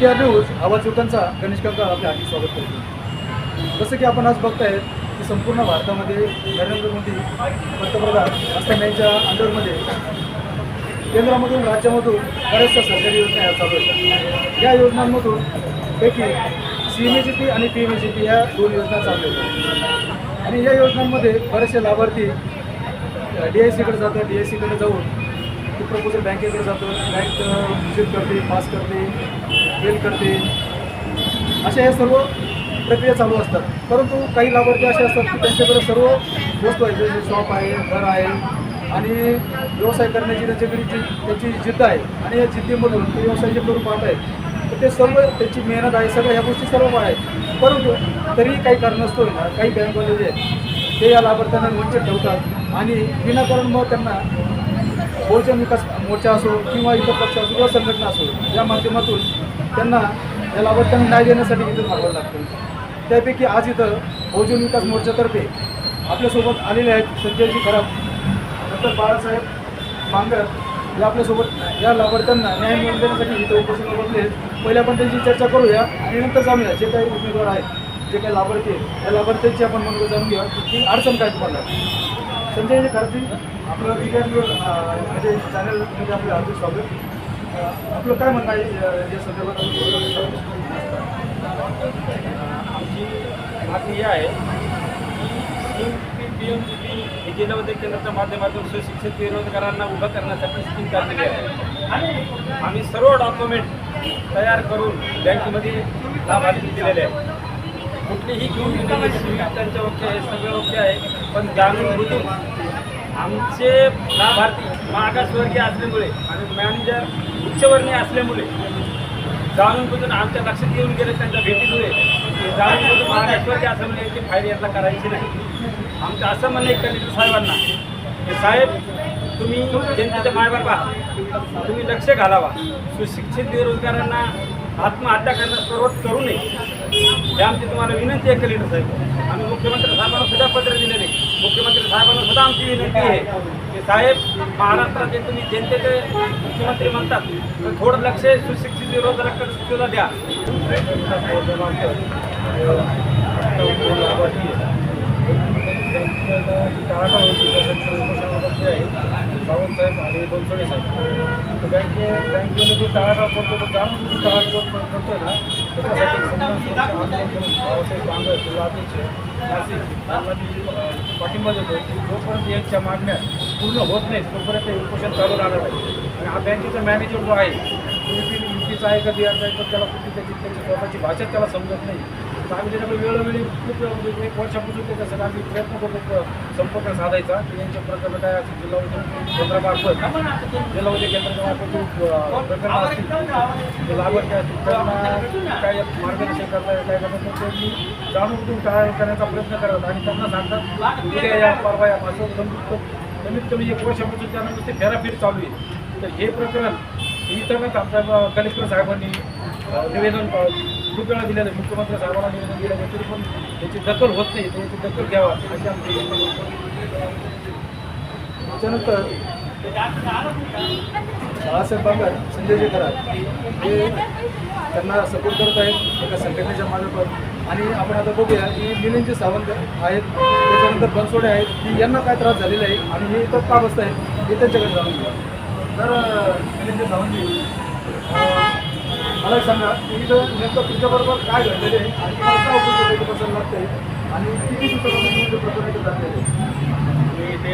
के R news आवाज लोकांचा गणेश काका आपले हार्दिक स्वागत करतो. जसं की आपण आज बघताय की संपूर्ण भारतामध्ये नरेंद्र मोदी पंतप्रधान असताना यांच्या अंडरमध्ये केंद्रामधून राज्यामधून बऱ्याचशा सरकारी योजना या चालू आहेत. या योजनांमधून पैकी C M E G P आणि P M E G P ह्या दोन योजना चालू आहेत. आणि या योजनांमध्ये बरेचसे लाभार्थी डी आय सीकडे जातात डी आय सीकडे जाऊन ते प्रपोजल बँकेकडे जातो बँक विजिट करते पास करते. फेल करते. अशा या सर्व प्रक्रिया चालू असतात. परंतु काही लाभार्थी असे असतात की त्यांच्याकडे सर्व वस्तू आहेत जसे शॉप आहे घर आहे आणि व्यवसाय करण्याची त्यांच्याकडे जी त्यांची जिद्द आहे आणि या जिद्दीमधून ते व्यवसाय जे करून पाहत आहेत तर ते सर्व त्यांची मेहनत आहे सगळ्या ह्या गोष्टी सर्व आहेत परंतु तरीही काही कारण असतो ना काही बँकवाले जे आहेत ते या लाभार्थ्यांना वंचित ठेवतात आणि विनाकारण मग त्यांना बहुजन विकास मोर्चा असो किंवा इतर पक्ष असो किंवा संघटना असो या माध्यमातून त्यांना या लाभार्थ्यांना न्याय देण्यासाठी इथं थांबावं लागतं. त्यापैकी आज इथं बहुजन विकास मोर्चातर्फे आपल्यासोबत आलेले आहेत संजयजी खराब नंतर बाळासाहेब मांगर या आपल्यासोबत या लाभार्थ्यांना न्याय मिळवून देण्यासाठी इथं उपस्थित बसले पहिले आपण त्यांची चर्चा करूया आणि नंतर जाणूया जे काही उमेदवार आहेत जे काही लाभार्थी आहेत त्या लाभार्थ्यांची आपण म्हणून जाणून घेऊया. की अडचण काय तुम्हाला? संजय खरंजी आपलं विज्ञान म्हणजे चॅनलमध्ये आपलं हार्दिक स्वागत. आपलं काय म्हणणं आहे या संदर्भात? आमची मागणी ही आहे की पी एम जी पी ही जिल्हामध्ये केंद्राच्या माध्यमातून सुशिक्षित बेरोजगारांना उभं करण्यासाठी स्कीम काढलेली आहे. आम्ही सर्व डॉक्युमेंट तयार करून बँकेमध्ये लाभार्थी दिलेले आहे कुठलीही घेऊन त्यांच्या ओके आहे सगळं ओके आहे पण जाणून बुजून आमचे लाभार्थी मागासवर्गीय असल्यामुळे आणि मॅनेजर उच्चवर्णीय असल्यामुळे जाणून बुजून आमच्या लक्षात येऊन गेले त्यांच्या भेटीमुळे जाणून बुजून मागासवर्गीय असल्यामुळे यांची फायदे यातला करायची नाही. आमचं असं म्हणणं आहे कलेक्टर साहेबांना की साहेब तुम्ही जनतेच्या मायबाप आहात तुम्ही लक्ष घालावा. सुशिक्षित बेरोजगारांना आत्महत्या करण्यास सर्वच करू नये. हे आमची तुम्हाला विनंती आहे कलेक्टर साहेब. आम्ही मुख्यमंत्री साहेबांना सुद्धा पत्र दिलेले मुख्यमंत्री साहेबांना सुद्धा आमची विनंती आहे. की साहेब महाराष्ट्राचे तुम्ही जनतेचे मुख्यमंत्री म्हणतात तर थोडं लक्ष सुशिक्षित विरोध सुद्धा द्या. सावंतसाहेब आणि बनसोडे साहेब तर बँके बँकेने जो टाळाटाळ करतो तो काम टाळाटाळ करतोय ना त्याच्यासाठी संविधान आंदोलन करून बांगर नाशिक यांना मी पाठिंबा देतो की जोपर्यंत यांच्या मागण्या पूर्ण होत नाहीत तोपर्यंत हे उपोषण चालू राहणार आहे आणि हा बँकेचा मॅनेजर जो आहे तुम्ही युपीचा आहे का बिहारचा आहे तर त्याला कुठली त्याची त्याची स्वतःची भाषा त्याला समजत नाही तर आम्ही त्याच्याकडे वेळोवेळी खूप म्हणजे एक वर्षापासून त्याच्यासाठी आम्ही प्रयत्न करतो संपर्क साधायचा. की यांच्या प्रकरण काय असेल जिल्हा उद्योग केंद्रामार्फत जिल्हा उद्योग केंद्रामार्फत प्रकरण असतील लागवड काय असतील त्यांना काय मार्गदर्शन करता काय करतात त्यांनी जाणून बुजून काय करण्याचा प्रयत्न करतात आणि त्यांना सांगतात उद्या या परवा या असं कमीत कमीत कमी म्हणजे एक वर्षापासून त्यांना नुसते फेराफेर चालू आहे. तर हे प्रकरण इथं आमच्या कलेक्टर साहेबांनी निवेदन खूप वेळा दिलेलं आहे मुख्यमंत्री साहेबांना निवेदन दिलं तरी पण त्याची दखल होत नाही तर दखल घ्यावा अशी आमची त्याच्यानंतर बाळासाहेब बांगर संजयजी खरात हे त्यांना सपोर्ट करत आहेत एका संघटनेच्या मार्फत. आणि आपण आता बघूया की मिलिंदजी सावंत आहेत त्याच्यानंतर बनसोडे आहेत की यांना काय त्रास झालेला आहे आणि हे इथं का बसत आहे हे त्यांच्याकडे जाणून घ्या. तर मिलिंदजी सावंतजी मला सांगा की इथं नेमकं तुमच्याबरोबर काय घडलेलं आहे आणि तुम्हाला काय उपयोग बसायला लागते आणि किती दिवसापासून तुमचं प्रकरण इथं? मी ते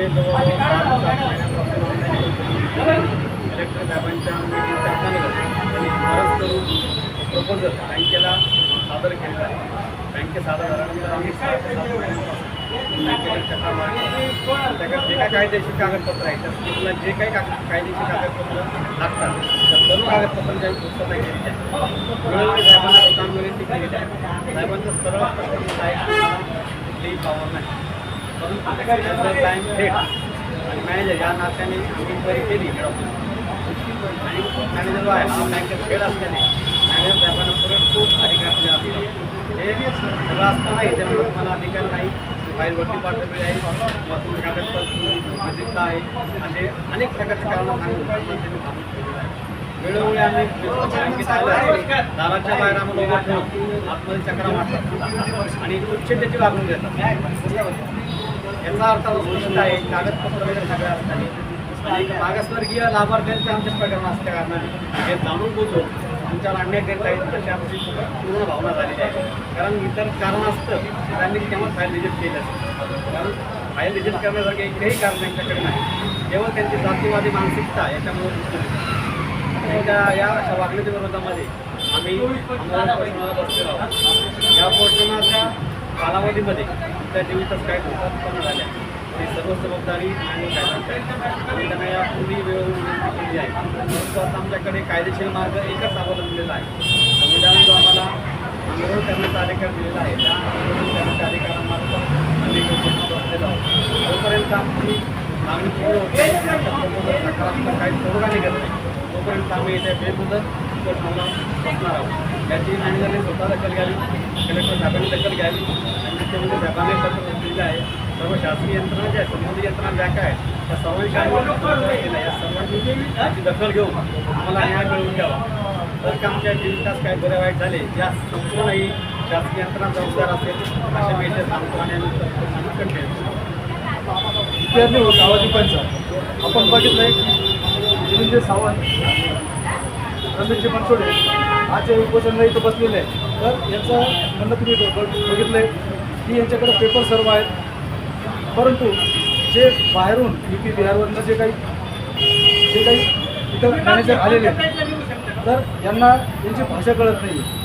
कलेक्टर साहेबांच्या प्रपोजल बँकेला सादर केलेला आहे. बँकेत सादर झाल्यानंतर आम्ही ते त्याच्यात जे कायदेशीर कागदपत्र आहे तर तुम्हाला जे काही कागद कायदेशीर कागदपत्र लागतात त्या सर्व कागदपत्रांची आम्ही पुस्तक आहे वेळोवेळी साहेबांना साहेबांचं आहे कुठलीही पावर नाही परंतु टाईम थेट आणि मॅनेजर या नात्याने इन्क्वायरी केली आणि मॅनेजर जो आहे हा बँकेत खेळ असल्याने मॅनेजर साहेबांना परत खूप अधिकार दिले असतात हे सगळं असताना मला अधिकार फाईलवरती पाठवली आहे. वस्तू कागदपत्र आहे. असे अनेक प्रकारचे कारण सांगून वेळोवेळी आम्ही दाराच्या बाहेर आम्हाला उभं ठेवून आतमध्ये चक्रा मारतात. आणि उच्च त्याची वागणूक देतात. याचा अर्थ स्पष्ट आहे कागदपत्र वगैरे सगळ्या असतात मागासवर्गीय लाभार्थ्यांचे आमच्या प्रकरण असल्या कारणाने. हे जाणून बोलतो आमच्यावर अन्याय आहेत अशी आमची पूर्ण भावना झालेली आहे. कारण इतर कारण असतं की त्यांनी केव्हा फाईल रिजेक्ट केलं असतं. कारण फाईल रिजेक्ट करण्यासारखे एकही कारण त्यांच्याकडे नाही. केवळ त्यांची जातीवादी मानसिकता याच्यामुळे दिसून या अशा वागण्याच्या विरोधामध्ये आम्ही आंदोलन बसलेलो आहोत. या पोषणाच्या कालावधीमध्ये त्या जीवितच काही धोका उत्पन्न झाल्या ही सर्व जबाबदारी आणि त्यांना यापूर्वी वेळोवेळी विनंती केली आहे. परंतु आता आमच्याकडे कायदेशीर मार्ग एकच अवलंबलेला आहे. संविधान जो आम्हाला आंदोलन करण्याचा अधिकार दिलेला आहे. त्या आंदोलन करण्याच्या अधिकारामार्फत आम्ही उपोषणाला बसलेलो आहोत. जोपर्यंत आमची मागणी पूर्ण होते सकारात्मक काही तोडगा निघत नाही तोपर्यंत आम्ही इथे बेमुदत उपोषणाला बसणार आहोत. याची मॅनेजरने स्वतः दखल घ्यावी? कलेक्टर साहेबांनी दखल घ्यावी? आणि मुख्यमंत्री साहेबांनी पत्र दिलेलं आहे सर्व शासकीय यंत्रणा ज्या संबंधित यंत्रणा ज्या काय त्या सर्वांशी आम्ही पत्र केलं आहे. या सर्वांनी दखल घेऊन आम्हाला न्याय मिळवून द्यावा. तर का आमच्या जीवितास काय बरे वाईट झाले या संपूर्ण ही शासकीय यंत्रणा जबाबदार असेल असे मी इथे सांगतो होत आवाजी पंच आपण बघितलंय धनंजय सावंत रमेशजी बनसोडे आज या उपोषणला इथं बसलेले आहे तर याचं म्हणणं तुम्ही ब- बघितलंय की यांच्याकडे पेपर सर्व आहेत. परंतु जे बाहेरून यू पी बिहारवरनं जे काही जे काही इथं मॅनेजर आलेले तर यांना यांची भाषा कळत नाही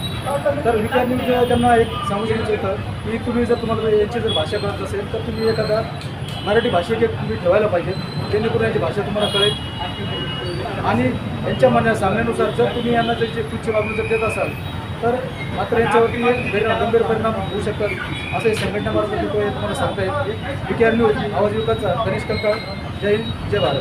तर विद्यार्थी त्यांना एक सांगू शकत होतं की तुम्ही जर तुम्हाला यांची जर भाषा कळत असेल तर तुम्ही एखादा मराठी भाषिक एक तुम्ही ठेवायला पाहिजे जेणेकरून यांची भाषा तुम्हाला कळेल. आणि यांच्या म्हणण्या सांगण्यानुसार जर तुम्ही यांना त्याची तुच्छ वागणूक जर देत असाल तर मात्र यांच्यावरती गैर गंभीर परिणाम होऊ शकतात असं हे संघटनामार्फत तुम्हाला सांगता येईल विके न्यूज आवाज युवकांचा गणेश कंकाळ जय हिंद जय भारत.